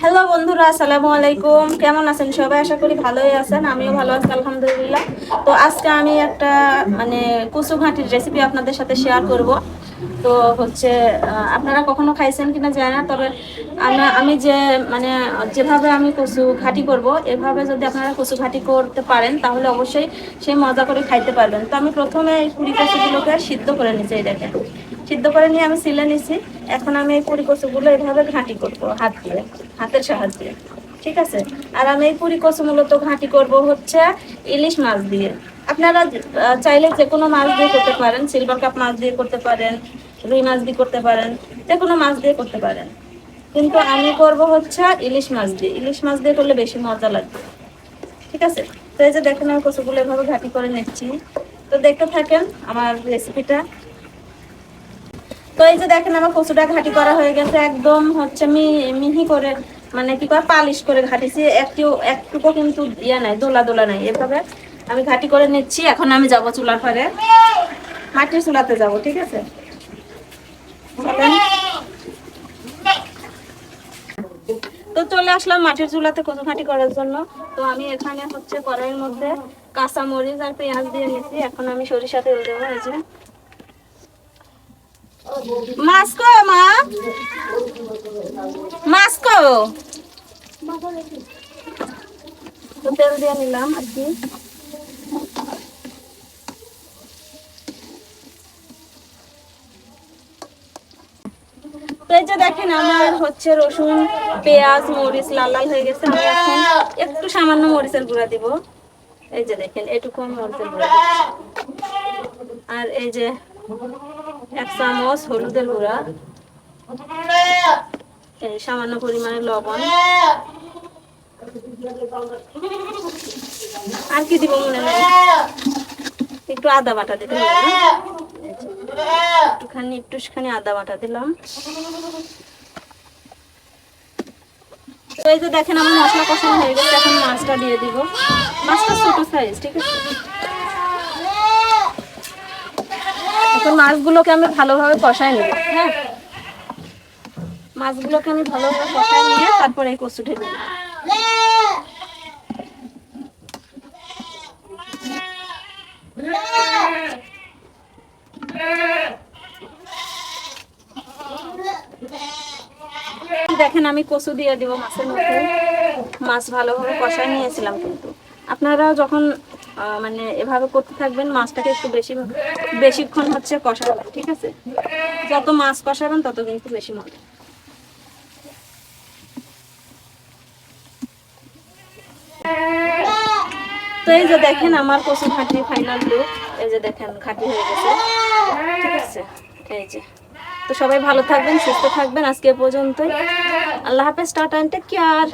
Hello বন্ধুরা, আসসালামু আলাইকুম। কেমন আছেন সবাই? আশা করি ভালোই আছেন, আমিও ভালো আছি, আলহামদুলিল্লাহ। তো আজকে আমি একটা মানে কুচু রেসিপি আপনাদের সাথে শেয়ার করব। তো হচ্ছে আপনারা কখনো খাইছেন কিনা জানি না, তবে আমি- যে মানে যেভাবে আমি কচু ঘাটি করব, এভাবে যদি আপনারা কচু ঘাটি করতে পারেন, তাহলে অবশ্যই সেই মজা করে খাইতে পারবেন। তো আমি প্রথমে এই কুড়ি কচুগুলোকে সিদ্ধ করে নিচ্ছি, এই দেখেন। সিদ্ধ করে নিয়ে আমি সিলে নিছি এখন আমি এই পুরি কচুগুলো এভাবে ঘাঁটি করব, হাত দিয়ে, হাতের সাহায্যে। ঠিক আছে? আর আমি এই পুরি কচু মূলত ঘাঁটি করব হচ্ছে ইলিশ মাছ দিয়ে। আপনারা চাইলে যে কোনো মাছ দিয়ে করতে পারেন সিলভার কাপ মাছ দিয়ে করতে পারেন, রুই মাছ দিয়ে করতে পারেন, যে কোনো মাছ দিয়ে করতে পারেন। কিন্তু আমি করব হচ্ছে ইলিশ মাছ দিয়ে। ইলিশ মাছ দিয়ে করলে বেশি মজা লাগবে। ঠিক আছে? তো এই যে দেখেন আমি কচুগুলো এভাবে ঘাঁটি করে নিচ্ছি। তো দেখতে থাকেন আমার রেসিপিটা তো এই যে দেখেন আমার কচুটা ঘাটি করা হয়ে গেছে একদম হচ্ছে আমি মিহি করে মানে কি করে পালিশ করে ঘাটিছি। একটু একটুকু কিন্তু ইয়ে নাই, দোলা দোলা নাই এভাবে। আমি ঘাটি করে নিচ্ছি, এখন আমি যাব চুলার পরে। মাটির চুলাতে যাব, ঠিক আছে? তো চলে আসলাম মাটির চুলাতে কচু ঘাটি করার জন্য। তো আমি এখানে হচ্ছে কড়াইয়ের মধ্যে কাঁচা মরিচ আর পেঁয়াজ দিয়ে নিচ্ছি। এখন আমি সরিষা তেল দেবো, এই যে। মা? তেল দিয়ে নিলাম আর কি। এই যে দেখেন, আমার হচ্ছে রসুন, পেঁয়াজ, মরিচ লাল লাল হয়ে গেছে। আমি এখন একটু সামান্য মরিচের গুঁড়া দিব। এই যে দেখেন, এটুকু মরিচের গুঁড়া আর এই যে এক চামচ হলুদের গুঁড়া। এই সামান্য পরিমাণে লবণ। আর কি দিব মনে নেই একটু আদা বাটা দিতে হবে একটুখানি একটুখানি আদা বাটা দিলাম। তো এই যে দেখেন আমার মশলা কষানো হয়ে গেছে, এখন মাছটা দিয়ে দিব। মাছটা ছোট সাইজ ঠিক আছে? এখন মাছগুলোকে আমি ভালোভাবে কষাই নেব হ্যাঁ? মাছগুলোকে আমি ভালোভাবে কষাই নিয়ে তারপরে এই কচু ঢেলে দেব। দেখেন, আমি কচু দিয়ে দিব মাছের মধ্যে। মাছ ভালোভাবে কষাই নিয়েছিলাম কিন্তু। আপনারা যখন মানে এভাবে করতে থাকবেন, মাছটাকে একটু বেশি, বেশিক্ষণ হচ্ছে কষাবেন, ঠিক আছে? যত মাছ কষাবেন, তত কিন্তু বেশি মজা। তো এই যে দেখেন, আমার কচু ঘাটি ফাইনাল লুক এই যে দেখেন ঘাটি হয়ে গেছে। ঠিক আছে? এই যে। তো সবাই ভালো থাকবেন সুস্থ থাকবেন। আজকে পর্যন্ত পর্যন্তই। আল্লাহ হাফেজ টাটা কেয়ার